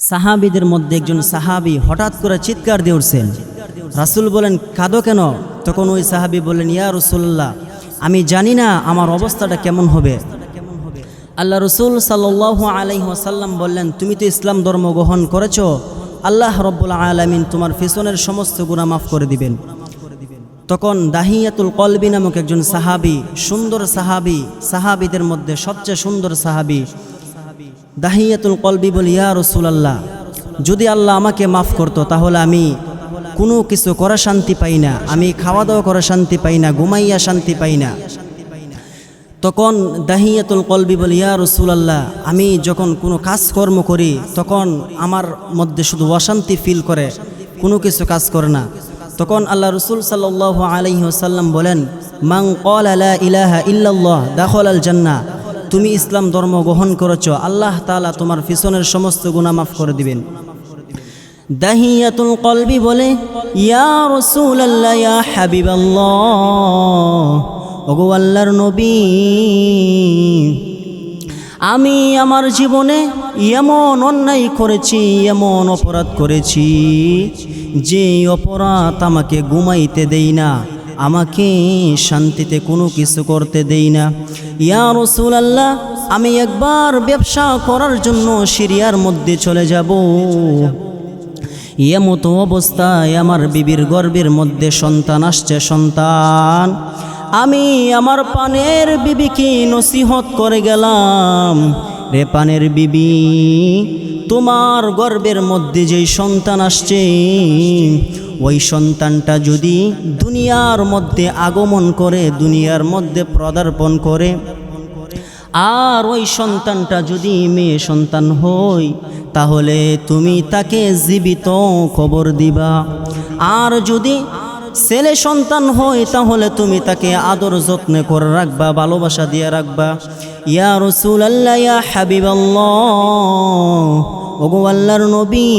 সাহাবিদের মধ্যে একজন সাহাবি হঠাৎ করে চিৎকার দিয়ে উঠছেন। রাসুল বলেন, কাঁদো কেন? তখন ওই সাহাবি বললেন, ইয়া রসুল্লাহ আমি জানি না আমার অবস্থাটা কেমন হবে। আল্লাহ রসুল সাল্লাহ আলাইসাল্লাম বললেন, তুমি তো ইসলাম ধর্ম গ্রহণ করেছ। আল্লাহ রব্বুল আলমিন তোমার ফিসনের সমস্ত গুণা মাফ করে দিবেন। তখন দাহিয়াতুল কলবি নামক একজন সাহাবি, সুন্দর সাহাবি, সাহাবিদের মধ্যে সবচেয়ে সুন্দর সাহাবি দাহিয়াতুল কলবি বলি, ইয়া রসুলাল্লাহ, যদি আল্লাহ আমাকে মাফ করতো, তাহলে আমি কোনো কিছু করা শান্তি পাই না। আমি খাওয়া দাওয়া করা শান্তি পাই না, ঘুমাইয়া শান্তি পাই না। তখন দাহিয়াতুল কলবি বলি, ইয়া রসুলাল্লাহ, আমি যখন কোনো কাজকর্ম করি, তখন আমার মধ্যে শুধু অশান্তি ফিল করে, কোনো কিছু কাজ করে না। তখন আল্লাহ রসুল সাল্লাহ আলহি ওসাল্লাম বলেন মাং কল আলা ইলাহা ইল্লাল্লাহ দাখল আল জান্না তুমি ইসলাম ধর্ম গ্রহণ করেছ, আল্লাহ তালা তোমার পিছনের সমস্ত গুনাহ মাফ করে দিবেন। দাহিয়াতুল কলবি বলে, ইয়া রসুল নবী, আমি আমার জীবনে এমন অন্যায় করেছি, এমন অপরাধ করেছি, যে অপরাধ আমাকে ঘুমাইতে দেই না। আমাকে শান্তিতে কোনো কিছু করতে দেই না। ইয়া রসুল আল্লাহ আমি একবার ব্যবসা করার জন্য সিরিয়ার মধ্যে চলে যাব। এমতো অবস্থায় আমার বিবির গর্বের মধ্যে সন্তান আসছে, সন্তান। আমি আমার পানের বিবিকে নসিহত করে গেলাম। রে পানের বিবি, তোমার গর্বের মধ্যে যেই সন্তান আসছে, ওই সন্তানটা যদি দুনিয়ার মধ্যে আগমন করে, দুনিয়ার মধ্যে পদার্পণ করে, আর ওই সন্তানটা যদি মেয়ে সন্তান হই তাহলে তুমি তাকে জীবিত খবর দিবা। আর যদি ছেলে সন্তান হয়, তাহলে তুমি তাকে আদর যত্নে করে রাখবা, ভালোবাসা দিয়ে রাখবা। ইয়া রসুল আল্লাহ ইয়া হাবিব ওগো আল্লাহর নবী,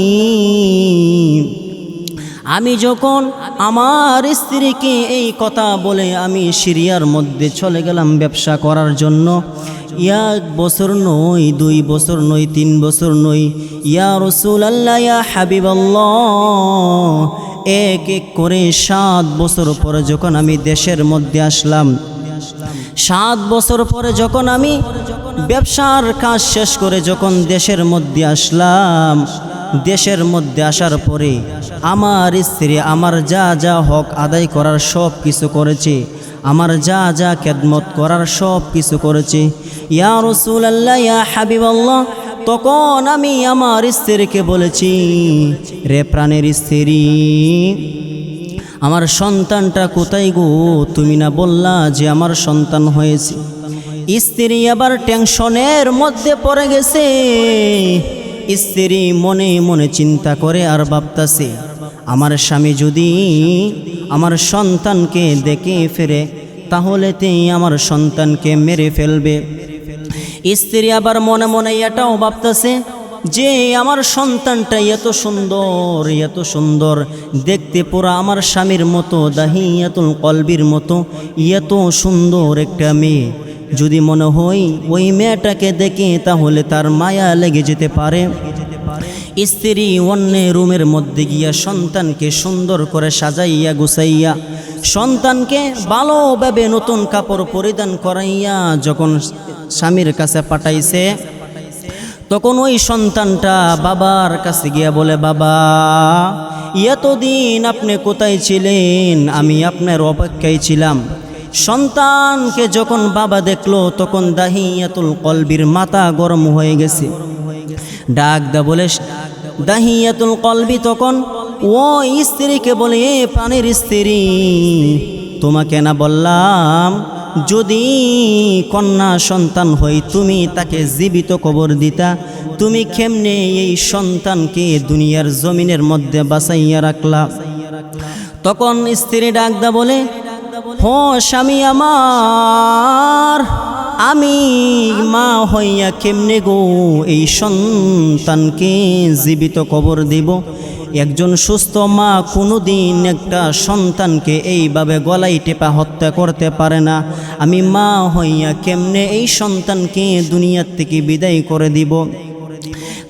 আমি যখন আমার স্ত্রীকে এই কথা বলে আমি সিরিয়ার মধ্যে চলে গেলাম ব্যবসা করার জন্য এক বছর নই দুই বছর নই তিন বছর নই ইয়া রসুল আল্লাহ ইয়া হাবিব এক এক করে সাত বছর পরে যখন আমি দেশের মধ্যে আসলাম, সাত বছর পরে যখন আমি ব্যবসার কাজ শেষ করে যখন দেশের মধ্যে আসলাম, দেশের মধ্যে আসার পরে আমার স্ত্রী আমার যা যা হক আদায় করার সব কিছু করেছে, আমার যা যা খেদমত করার সব কিছু করেছে। ইয়া রসুল আল্লাহ ইয়া হাবিব আল্লাহ তখন আমি আমার স্ত্রীকে বলেছি, রে প্রাণের স্ত্রী, আমার সন্তানটা কোথায় গো? তুমি না বললা যে আমার সন্তান হয়েছে। স্ত্রী আবার টেনশনের মধ্যে পড়ে গেছে। স্ত্রী মনে মনে চিন্তা করে আর ভাবতাছে, আমার স্বামী যদি আমার সন্তানকে দেখে ফেরে তাহলে তিনি আমার সন্তানকে মেরে ফেলবে। স্ত্রী আবার মনে মনে এটাও ভাবতেছে যে আমার সন্তানটা এত সুন্দর এত সুন্দর। দেখতে পুরা আমার স্বামীর মতো, দাহিয়াতুল কলবির মতো, এত সুন্দর একটা মেয়ে। যদি মনে হয় ওই মেয়েটাকে দেখে তাহলে তার মায়া লেগে যেতে পারে। স্ত্রী অন্য রুমের মধ্যে গিয়া সন্তানকে সুন্দর করে সাজাইয়া গুছাইয়া, সন্তানকে ভালোভাবে নতুন কাপড় পরিধান করাইয়া যখন স্বামীর কাছে পাঠাইছে, তখন ওই সন্তানটা বাবার কাছে গিয়া বলে, বাবা, এতদিন আপনি কোথায় ছিলেন? আমি আপনার অপেক্ষায় ছিলাম। সন্তানকে যখন বাবা দেখল, তখন দাহিয়াতুল কলবির মাথা গরম হয়ে গেছে। ডাক দা বলে, দাহিয়াতুল কলবি তখন? ও স্ত্রীকে বলে, এ প্রাণের স্ত্রী, তোমাকে না বললাম যদি কন্যা সন্তান হই তুমি তাকে জীবিত কবর দিতা। তুমি কেমনে এই সন্তানকে দুনিয়ার জমিনের মধ্যে বাঁচাইয়া রাখলা? তখন স্ত্রী ডাকদা বলে, হো স্বামী আমার, আমি মা হইয়া কেমনে গো এই সন্তানকে জীবিত কবর দিব? একজন সুস্থ মা কোনো দিন একটা সন্তানকে এইভাবে গলাই টেপা হত্যা করতে পারে না। আমি মা হইয়া কেমনে এই সন্তানকে দুনিয়ার থেকে বিদায় করে দিব?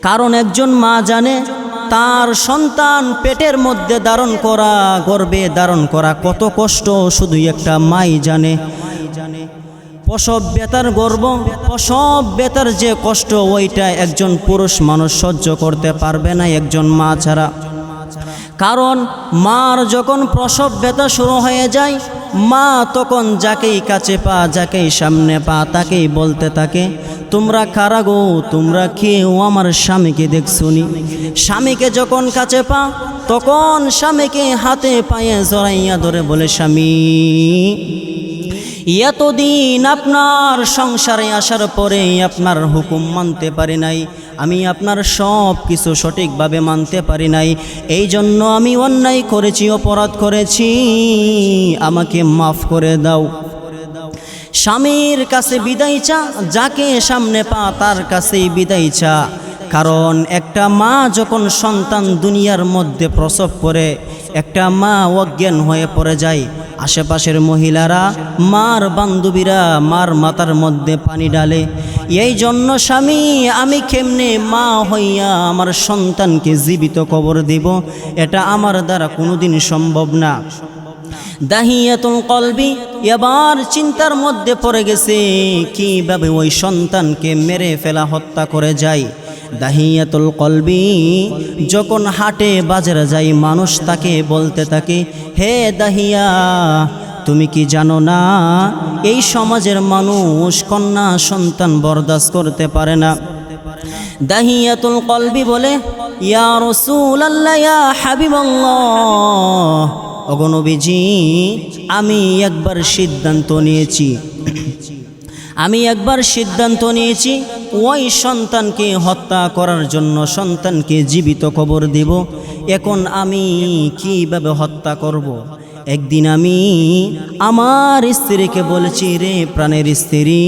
কারণ একজন মা জানে তার সন্তান পেটের মধ্যে ধারণ করা গর্বে ধারণ করা কত কষ্ট শুধু একটা মাই জানে। প্রসব বেতার গর্ব, প্রসব বেতার যে কষ্ট, ওইটা একজন পুরুষ মানুষ সহ্য করতে পারবে না একজন মা ছাড়া। কারণ মার যখন প্রসব ব্যথা শুরু হয়ে যায়, মা তখন যাকেই কাছে পা, যাকেই সামনে পা, তাকেই বলতে থাকে, তোমরা কারা গো? তোমরা কেউ আমার স্বামীকে দেখছুনি। স্বামীকে যখন কাছে পা, তখন স্বামীকে হাতে পায়ে জড়াইয়া ধরে বলে, স্বামী এতদিন আপনার সংসারে আসার পরে আপনার হুকুম মানতে পারি নাই, আমি আপনার সব কিছু সঠিকভাবে মানতে পারি নাই, এই জন্য আমি অন্যায় করেছি, অপরাধ করেছি, আমাকে মাফ করে দাও। স্বামীর কাছে বিদায় চা, যাকে সামনে পা, তার কাছেই বিদায় চা। কারণ একটা মা যখন সন্তান দুনিয়ার মধ্যে প্রসব করে, একটা মা অজ্ঞান হয়ে পড়ে যায় আশেপাশের মহিলারা, মার বান্ধবীরা মার মাথার মধ্যে পানি ডালে এই জন্য স্বামী, আমি কেমনে মা হইয়া আমার সন্তানকে জীবিত কবর দিব? এটা আমার দ্বারা কোনোদিন সম্ভব না। দাহিয়াতুল কলবি এবার চিন্তার মধ্যে পড়ে গেছে, কীভাবে ওই সন্তানকে মেরে ফেলা, হত্যা করে যায়। দাহিয়াতুল কলবি, যখন হাটে বাজারে যাই, মানুষ তাকে বলতে থাকে, হে দাহিয়া, তুমি কি জানো না, এই সমাজের মানুষ কন্যা সন্তান বরদাস্ত করতে পারে না? দাহিয়াতুল কলবি বলে, ইয়া রসুল আল্লাহ ইয়া আমি একবার সিদ্ধান্ত নিয়েছি। আমি একবার সিদ্ধান্ত নিয়েছি ওই সন্তানকে হত্যা করার জন্য সন্তানকে জীবিত কবর দেব। এখন আমি কীভাবে হত্যা করব। একদিন আমি আমার স্ত্রীকে বলেছি, রে প্রাণের স্ত্রী,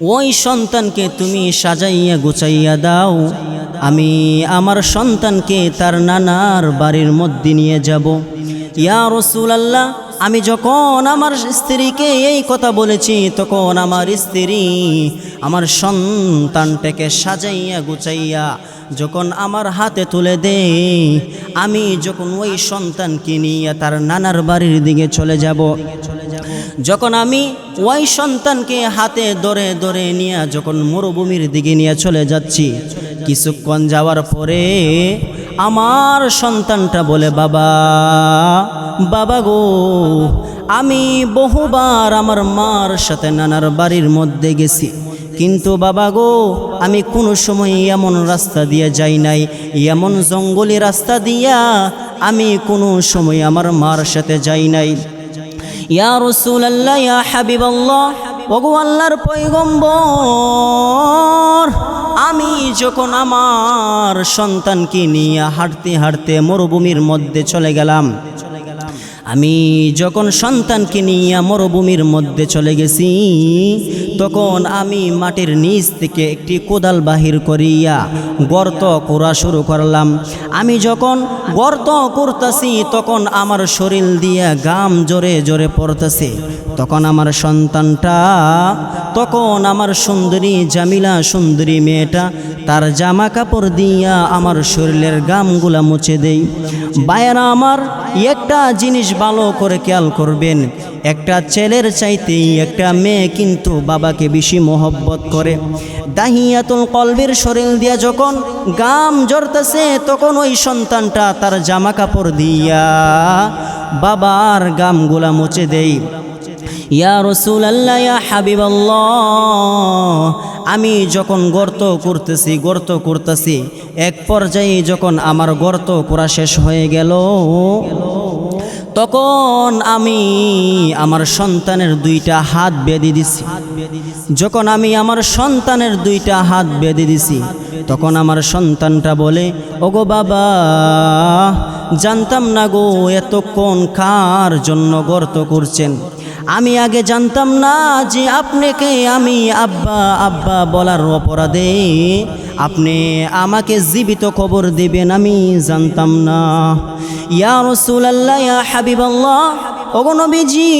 ওই সন্তানকে তুমি সাজাইয়া গুছাইয়া দাও। আমি আমার সন্তানকে তার নানার বাড়ির মধ্যে নিয়ে যাব। ইয়া রসুল আল্লাহ আমি যখন আমার স্ত্রীকে এই কথা বলেছি, তখন আমার স্ত্রী আমার সন্তানটাকে সাজাইয়া গুছাইয়া যখন আমার হাতে তুলে দে আমি যখন ওই সন্তানকে নিয়ে তার নানার বাড়ির দিকে চলে যাব। যখন আমি ওই সন্তানকে হাতে ধরে ধরে নিয়ে যখন মরুভূমির দিকে নিয়ে চলে যাচ্ছি, কিছুক্ষণ যাওয়ার পরে আমার সন্তানটা বলে, বাবা বাবা গো, আমি বহুবার আমার মার সাথে নানার বাড়ির মধ্যে গেছি। কিন্তু বাবা গো, আমি কোনো সময় এমন রাস্তা দিয়ে যাই নাই, এমন জঙ্গলি রাস্তা দিয়া আমি কোনো সময় আমার মার সাথে যাই নাই। ইয়া রসুল আল্লাহ ইয়া হাবিব আল্লাহ ওগো আল্লাহর পৈগম্বর আমি যখন আমার সন্তানকে নিয়ে হাঁটতে হাঁটতে মরুভূমির মধ্যে চলে গেলাম আমি যখন সন্তানকে নিয়ে মরুভূমির মধ্যে চলে গেছি, তখন আমি মাটির নিচ থেকে একটি কোদাল বাহির করিয়া গর্ত করা শুরু করলাম। আমি যখন গর্ত করতেছি, তখন আমার শরীর দিয়ে গাম জোরে জোরে পড়তেছে। তখন আমার সন্তানটা, তখন আমার সুন্দরী জামিলা সুন্দরী মেয়েটা, তার জামা কাপড় দিয়া আমার শরীরের গামগুলা মুছে দেই বায়েরা আমার একটা জিনিস ভালো করে খেয়াল করবেন। একটা ছেলের চাইতেই একটা মেয়ে কিন্তু বাবাকে বেশি মোহব্বত করে। দাহিয়াতুল কলবের শরীর দিয়া যখন গাম জড়তেছে তখন ওই সন্তানটা তার জামা কাপড় দিয়া বাবার গামগুলা মুছে দেই ইয়া রসুল আল্লাহ ইয়া হাবিব আমি যখন গর্ত করতেছি গর্ত করতেছি, এক পর্যায়ে যখন আমার গর্ত করা শেষ হয়ে গেল তখন আমি আমার সন্তানের দুইটা হাত বেঁধে দিছি। যখন আমি আমার সন্তানের দুইটা হাত বেঁধে দিছি, তখন আমার সন্তানটা বলে, ওগো বাবা, জানতাম না গো এতক্ষণ কার জন্য গর্ত করছেন। আমি আগে জানতাম না যে আপনাকে আমি আব্বা আব্বা বলার অপরাধে আপনি আমাকে জীবিত খবর দেবেন, আমি জানতাম না। ইয়া রসুল আল্লাহ ইয়া হাবিব আল্লাহ ওগো নবীজি,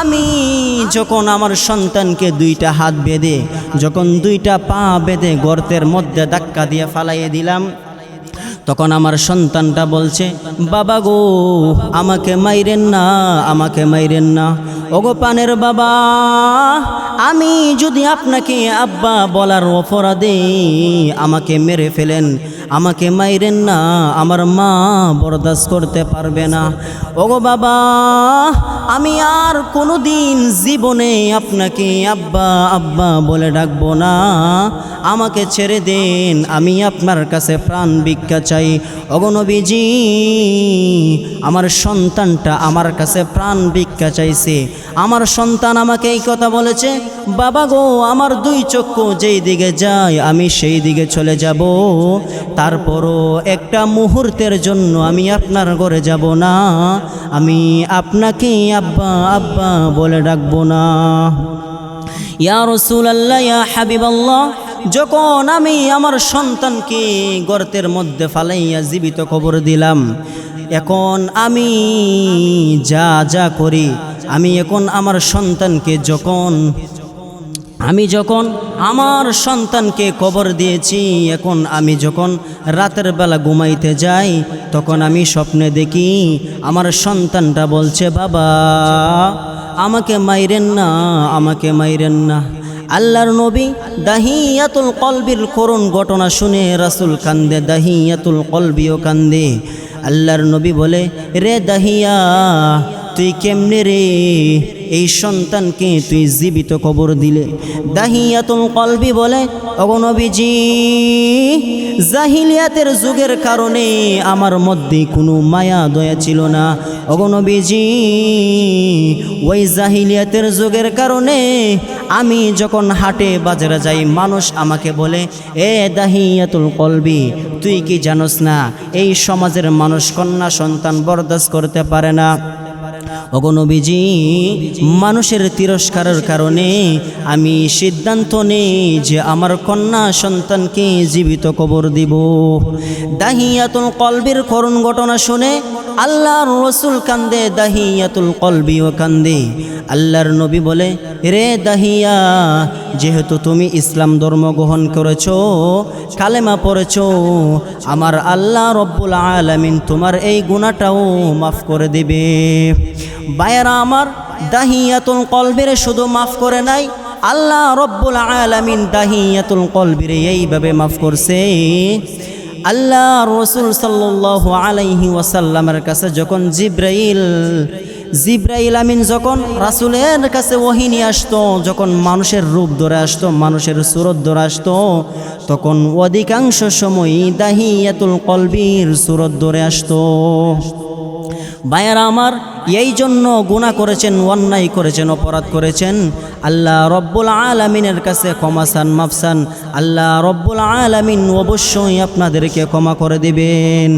আমি যখন আমার সন্তানকে দুইটা হাত বেঁধে, যখন দুইটা পা বেঁধে গর্তের মধ্যে ধাক্কা দিয়ে ফালাইয়ে দিলাম তখন আমার সন্তানটা বলছে, বাবা গো, আমাকে মাইরেন না, আমাকে মাইরেন না। ওগো পানের বাবা, আমি যদি আপনাকে আব্বা বলার অপরাধে আমাকে মেরে ফেলেন, আমাকে মাইরেন না, আমার মা বরদাস্ত করতে পারবে না। ওগো বাবা, আমি আর কোনো দিন জীবনে আপনাকে আব্বা আব্বা বলে ডাকবো না। আমাকে ছেড়ে দিন, আমি আপনার কাছে প্রাণ ভিক্ষা চাই অগনবীজি আমার সন্তানটা আমার কাছে প্রাণ ভিক্ষা চাইছে। আমার সন্তান আমাকে এই কথা বলেছে, বাবা গো, আমার দুই চক্ষু যেই দিকে যায়, আমি সেই দিকে চলে যাব। তারপরও একটা মুহূর্তের জন্য আমি আপনার ঘরে যাব না। আমি আপনাকে আব্বা আব্বা বলে ডাকবো না। ইয়া রসুল আল্লাহ ইয়া হাবিব আল্লাহ যখন আমি আমার সন্তানকে গর্তের মধ্যে ফালাইয়া জীবিত খবর দিলাম, এখন আমি যা যা করি, আমি এখন আমার সন্তানকে যখন, আমি যখন আমার সন্তানকে কবর দিয়েছি, এখন আমি যখন রাতের বেলা ঘুমাইতে যাই, তখন আমি স্বপ্নে দেখি আমার সন্তানটা বলছে, বাবা, আমাকে মাইরেন না, আমাকে মাইরেন না। আল্লাহর নবী দাহিয়াতুল কলবির করুণ ঘটনা শুনে রাসুল কান্দে, দাহিয়াতুল কলবিও কান্দে। আল্লাহর নবী বলে, রে দাহিয়া তুই কেমনে রে? এই সন্তানকে তুই জীবিত কবর দিলে। দাহিয়াতুল কলবি বলে অগনবীজি জাহিলিয়াতের যুগের কারণে আমার মধ্যে কোনো মায়া, দয়া ছিল না। অগনবীজি ওই জাহিলিয়াতের যুগের কারণে আমি যখন হাটে বাজারে যাই, মানুষ আমাকে বলে, এ দাহিয়াতুল কলবি, তুই কি জানোস না, এই সমাজের মানুষ কন্যা সন্তান বরদাস্ত করতে পারে না। অগনবীজি মানুষের তিরস্কারের কারণে আমি সিদ্ধান্ত নেই যে আমার কন্যা সন্তানকে জীবিত কবর দিব। দাহিয়াতুল কলবির করুণ ঘটনা শুনে আল্লাহর রসুল কান্দে, দাহিয়াতুল কলবিও কান্দে। আল্লাহর নবী বলে, রে দাহিয়া, যেহেতু তুমি ইসলাম ধর্ম গ্রহণ করেছ, কালেমা পড়েছ, আমার আল্লাহ রব্বুল আলামিন তোমার এই গুণাটাও মাফ করে দিবে। বায়েরা আমার, দাহিয়াতুল কলবির শুধু মাফ করে নাই, আল্লাহ রব্বুল আলামিন দাহিয়াতুল কলবিরে এইভাবে মাফ করছে। আল্লাহ রসুল সাল্লাহ আলাইহি ওয়াসাল্লামের কাছে যখন জিব্রাইল জিব্রাইল আমিন যখন রাসুলের কাছে ওহিনী আসতো, যখন মানুষের রূপ ধরে আসতো, মানুষের সুরত ধরে আসতো, তখন অধিকাংশ সময়ই দাহিয়াতুল কলবির সুরত ধরে আসতো। বায়ারা আমার, এই জন্য গুণা করেছেন, অন্যায় করেছেন, অপরাধ করেছেন। আল্লাহ রব্বুল আলমিনের কাছে ক্ষমাসান মাফসান আল্লাহ রব্বুল আলমিন অবশ্যই আপনাদেরকে ক্ষমা করে দিবেন।